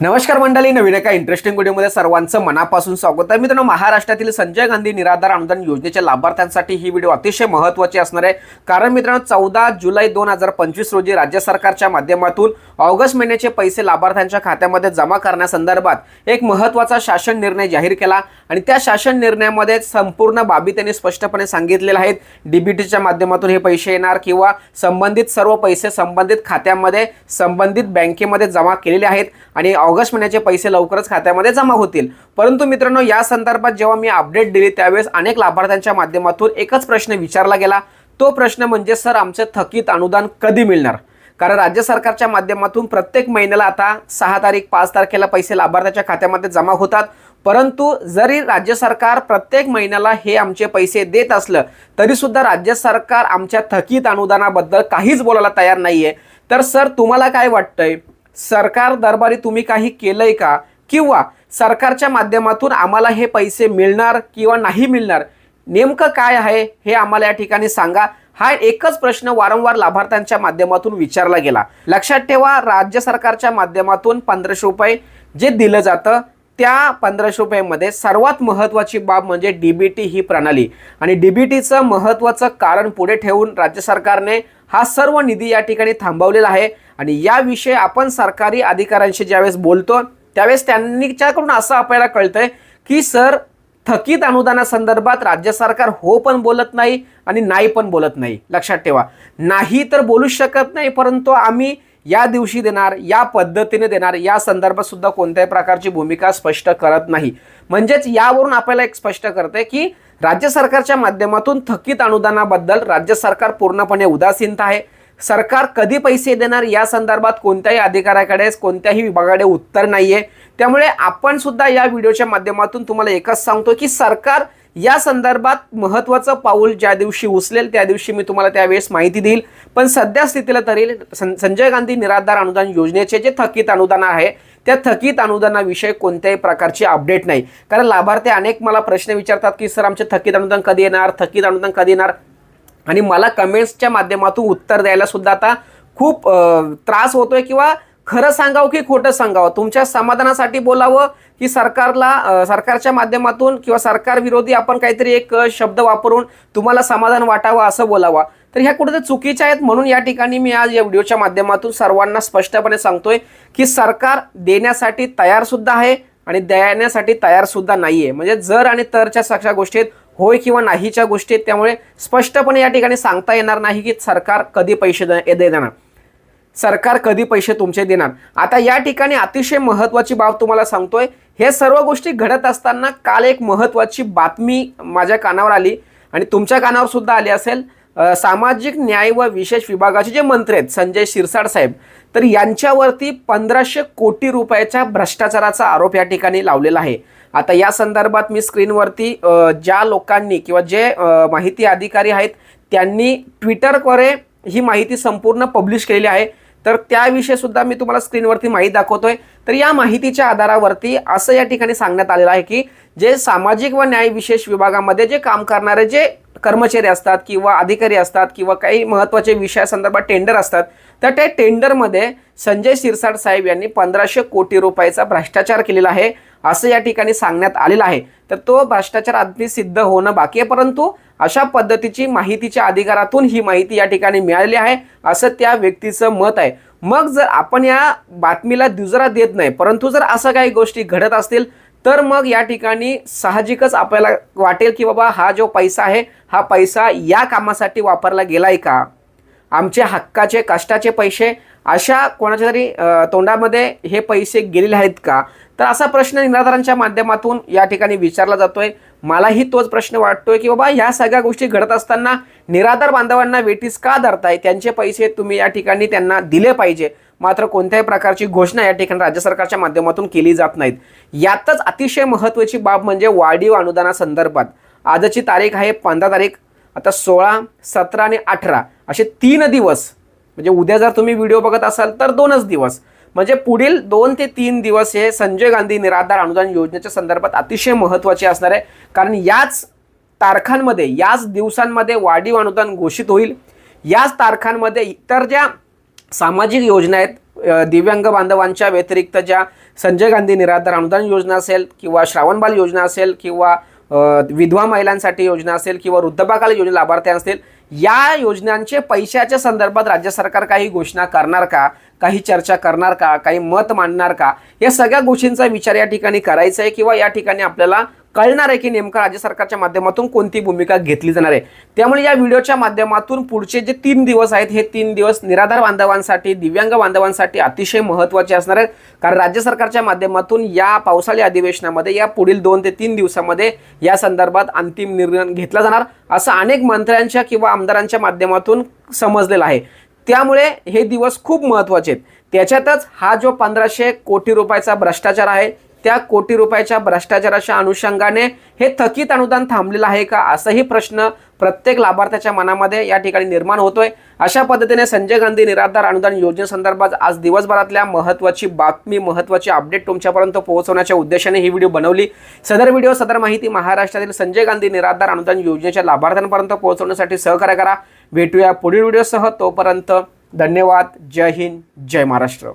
नमस्कार मंडळी नवीन एका इंटरेस्टिंग व्हिडिओमध्ये सर्वांचं मनापासून स्वागत आहे. मित्रांनो महाराष्ट्रातील संजय गांधी निराधार अनुदान योजनेच्या लाभार्थ्यांसाठी ही व्हिडिओ अतिशय महत्त्वाची असणार आहे. कारण मित्रांनो चौदा जुलै दोन हजार पंचवीस रोजी राज्य सरकारच्या माध्यमातून ऑगस्ट महिन्याचे पैसे लाभार्थ्यांच्या खात्यामध्ये जमा करण्यासंदर्भात एक महत्त्वाचा शासन निर्णय जाहीर केला. आणि त्या शासन निर्णयामध्ये संपूर्ण बाबी त्यांनी स्पष्टपणे सांगितलेल्या आहेत. डीबीटीच्या माध्यमातून हे पैसे येणार किंवा संबंधित सर्व पैसे संबंधित खात्यामध्ये संबंधित बँकेमध्ये जमा केलेले आहेत. आणि ऑगस्ट महिन्याचे पैसे लवकरच खात्यामध्ये जमा होतील. परंतु मित्रांनो या संदर्भात जेव्हा मी अपडेट दिली त्यावेळेस अनेक लाभार्थ्यांच्या माध्यमातून एकच प्रश्न विचारला गेला. तो प्रश्न म्हणजे सर आमचे थकीत अनुदान कधी मिळणार? कारण राज्य सरकारच्या माध्यमातून प्रत्येक महिन्याला आता सहा तारीख पाच तारखेला पैसे लाभार्थ्याच्या खात्यामध्ये जमा होतात. परंतु जरी राज्य सरकार प्रत्येक महिन्याला हे आमचे पैसे देत असलं तरीसुद्धा राज्य सरकार आमच्या थकीत अनुदानाबद्दल काहीच बोलायला तयार नाही आहे तर सर तुम्हाला काय वाटतंय? सरकार दरबारी तुम्ही काही केलंय का? किंवा सरकारच्या माध्यमातून आम्हाला हे पैसे मिळणार किंवा नाही मिळणार? नेमकं काय आहे हे आम्हाला या ठिकाणी सांगा. हा एकच प्रश्न वारंवार लाभार्थ्यांच्या माध्यमातून विचारला गेला. लक्षात ठेवा राज्य सरकारच्या माध्यमातून पंधराशे रुपये जे दिलं जातं त्या पंधराशे रुपयामध्ये सर्वात महत्त्वाची बाब म्हणजे डीबीटी ही प्रणाली. आणि डीबीटीचं महत्त्वाचं कारण पुढे ठेवून राज्य सरकारने हा सर्व निधी या ठिकाणी थांबवलेला आहे. आणि याविषयी आपण सरकारी अधिकाऱ्यांशी ज्यावेळेस बोलतो त्यावेळेस त्यांच्याकडून असं आपल्याला कळतंय की सर थकीत अनुदानासंदर्भात राज्य सरकार हो पण बोलत नाही आणि नाही पण बोलत नाही. लक्षात ठेवा. नाही तर बोलूच शकत नाही परंतु आम्ही या दिवशी देणार या पद्धतीने देणार या संदर्भात सुद्धा कोणत्याही प्रकारची भूमिका स्पष्ट करत नाही. म्हणजेच यावरून आपल्याला एक स्पष्ट करते की राज्य सरकारच्या माध्यमातून थकीत अनुदानाबद्दल राज्य सरकार पूर्णपणे उदासीनता आहे. सरकार कधी पैसे देणार या संदर्भात कोणत्याही अधिकाऱ्याकडे कोणत्याही विभागाकडे उत्तर नाही आहे त्यामुळे आपण सुद्धा या व्हिडिओच्या माध्यमातून तुम्हाला एकच सांगतो की सरकार या संदर्भात महत्त्वाचं पाऊल ज्या दिवशी उचलेल त्या दिवशी मी तुम्हाला त्यावेळेस माहिती देईल. पण सध्या स्थितीला तरी सं संजय गांधी निराधार अनुदान योजनेचे जे थकीत अनुदान आहे त्या थकीत अनुदानाविषयी कोणत्याही प्रकारची अपडेट नाही. कारण लाभार्थी अनेक मला प्रश्न विचारतात की सर आमचे थकीत अनुदान कधी येणार? थकीत अनुदान कधी येणार? आणि मला कमेंट्सच्या माध्यमातून उत्तर द्यायला सुद्धा आता खूप त्रास होतोय किंवा खरं सांगावं की खोटं सांगावं? तुमच्या समाधानासाठी बोलावं की सरकारला सरकारच्या माध्यमातून किंवा सरकार विरोधी आपण काहीतरी एक शब्द वापरून तुम्हाला समाधान वाटावं असं बोलावं? तर ह्या कुठेतरी चुकीच्या आहेत म्हणून या ठिकाणी मी आज या व्हिडिओच्या माध्यमातून सर्वांना स्पष्टपणे सांगतोय की सरकार देण्यासाठी तयार सुद्धा आहे आणि देण्यासाठी तयार सुद्धा नाहीये. म्हणजे जर आणि तरच्या सारख्या गोष्टीत होय किंवा नाहीच्या गोष्टी आहेत त्यामुळे स्पष्टपणे या ठिकाणी सांगता येणार नाही की सरकार कधी पैसे देणार. सरकार कधी पैसे तुमचे देणार? आता या ठिकाणी अतिशय महत्त्वाची बाब तुम्हाला सांगतोय. हे सर्व गोष्टी घडत असताना काल एक महत्त्वाची बातमी माझ्या कानावर आली आणि तुमच्या कानावर सुद्धा आली असेल. सामाजिक न्याय व विशेष विभागाचे जे मंत्री आहेत संजय शिरसाट साहेब तर यांच्यावरती पंधराशे कोटी रुपयाच्या भ्रष्टाचाराचा आरोप या ठिकाणी लावलेला आहे. आता या संदर्भात मी स्क्रीनवरती ज्या लोकांनी किंवा जे माहिती अधिकारी आहेत त्यांनी ट्विटरद्वारे ही माहिती संपूर्ण पब्लिश केलेली आहे. तर त्याविषयी सुद्धा मी तुम्हाला स्क्रीनवरती माहिती दाखवतोय. तर या माहितीच्या आधारावरती असं या ठिकाणी सांगण्यात आलेलं आहे की जे सामाजिक व न्याय विशेष विभागामध्ये जे काम करणारे जे कर्मचारी असतात किंवा अधिकारी असतात किंवा काही महत्त्वाचे विषयासंदर्भात टेंडर असतात तर त्या टेंडरमध्ये संजय शिरसाट साहेब यांनी पंधराशे कोटी रुपयाचा भ्रष्टाचार केलेला आहे असं या ठिकाणी सांगण्यात आलेलं आहे. तर तो भ्रष्टाचार अगदी सिद्ध होणं बाकी आहे परंतु अशा पद्धतीची माहितीच्या अधिकारातून ही माहिती या ठिकाणी मिळालेली आहे. असं त्या व्यक्तीचं मत आहे. मग जर आपण या बातमीला दुजरा देत नाही परंतु जर असं काही गोष्टी घडत असतील तर मग या ठिकाणी साहजिकच आपल्याला वाटेल की बाबा हा जो पैसा आहे हा पैसा या कामासाठी वापरला गेलाय का? आमचे हक्काचे कष्टाचे पैसे अशा कोणाच्या तरी तोंडामध्ये हे पैसे गेलेले आहेत का? तर असा प्रश्न निराधारांच्या माध्यमातून या ठिकाणी विचारला जातोय. मलाही तोच प्रश्न वाटतोय की बाबा ह्या सगळ्या गोष्टी घडत असताना निराधार बांधवांना वेटीस का धरताय? त्यांचे पैसे तुम्ही या ठिकाणी त्यांना दिले पाहिजे. मात्र कोणत्याही प्रकारची घोषणा या ठिकाणी राज्य सरकारच्या माध्यमातून केली जात नाहीत. यातच अतिशय महत्त्वाची बाब म्हणजे वाढीव अनुदानासंदर्भात. आजची तारीख आहे पंधरा तारीख. आता सोळा सतरा आणि अठरा असे तीन दिवस म्हणजे उद्या जर तुम्ही व्हिडिओ बघत असाल तर दोनच दिवस. म्हणजे पुढील दोन ते तीन दिवस हे संजय गांधी निराधार अनुदान योजनेच्या संदर्भात अतिशय महत्त्वाचे असणार आहे. कारण याच तारखांमध्ये याच दिवसांमध्ये वाढीव अनुदान घोषित होईल. याच तारखांमध्ये इतर ज्या सामाजिक योजना आहेत दिव्यांग बांधवांच्या व्यतिरिक्त ज्या संजय गांधी निराधार अनुदान योजना असेल किंवा श्रावणबाल योजना असेल किंवा विधवा महिलांसाठी योजना असेल किंवा वृद्धपाकाल योजना लाभार्थी असतील या योजनांचे पैशाच्या संदर्भात राज्य सरकार काही घोषणा करणार का? काही चर्चा करणार का? काही मत मांडणार का? या सगळ्या गोष्टींचा विचार या ठिकाणी करायचा आहे किंवा या ठिकाणी आपल्याला कळणार आहे की नेमकं राज्य सरकारच्या माध्यमातून कोणती भूमिका घेतली जाणार आहे. त्यामुळे या व्हिडिओच्या माध्यमातून पुढचे जे तीन दिवस आहेत हे तीन दिवस निराधार बांधवांसाठी दिव्यांग बांधवांसाठी अतिशय महत्त्वाचे असणार आहेत. कारण राज्य सरकारच्या माध्यमातून या पावसाळी अधिवेशनामध्ये या पुढील दोन ते तीन दिवसामध्ये या संदर्भात अंतिम निर्णय घेतला जाणार असं अनेक मंत्र्यांच्या किंवा आमदारांच्या माध्यमातून समजलेलं आहे. त्यामुळे हे दिवस खूप महत्त्वाचे आहेत. त्याच्यातच हा जो पंधराशे कोटी रुपयाचा भ्रष्टाचार आहे त्या कोटी रुपयाच्या भ्रष्टाचाराच्या अनुषंगाने हे थकीत अनुदान थांबलेलं आहे का? असाही प्रश्न प्रत्येक लाभार्थ्याच्या मनामध्ये या ठिकाणी निर्माण होतोय. अशा पद्धतीने संजय गांधी निराधार अनुदान योजनेसंदर्भात आज दिवसभरातल्या महत्त्वाची बातमी महत्त्वाची अपडेट तुमच्यापर्यंत पोहोचवण्याच्या उद्देशाने ही व्हिडिओ बनवली. सदर व्हिडिओ सदर माहिती महाराष्ट्रातील संजय गांधी निराधार अनुदान योजनेच्या लाभार्थ्यांपर्यंत पोहोचवण्यासाठी सहकार्य करा. भेटूया पुढील व्हिडिओसह. तोपर्यंत धन्यवाद. जय हिंद. जय महाराष्ट्र.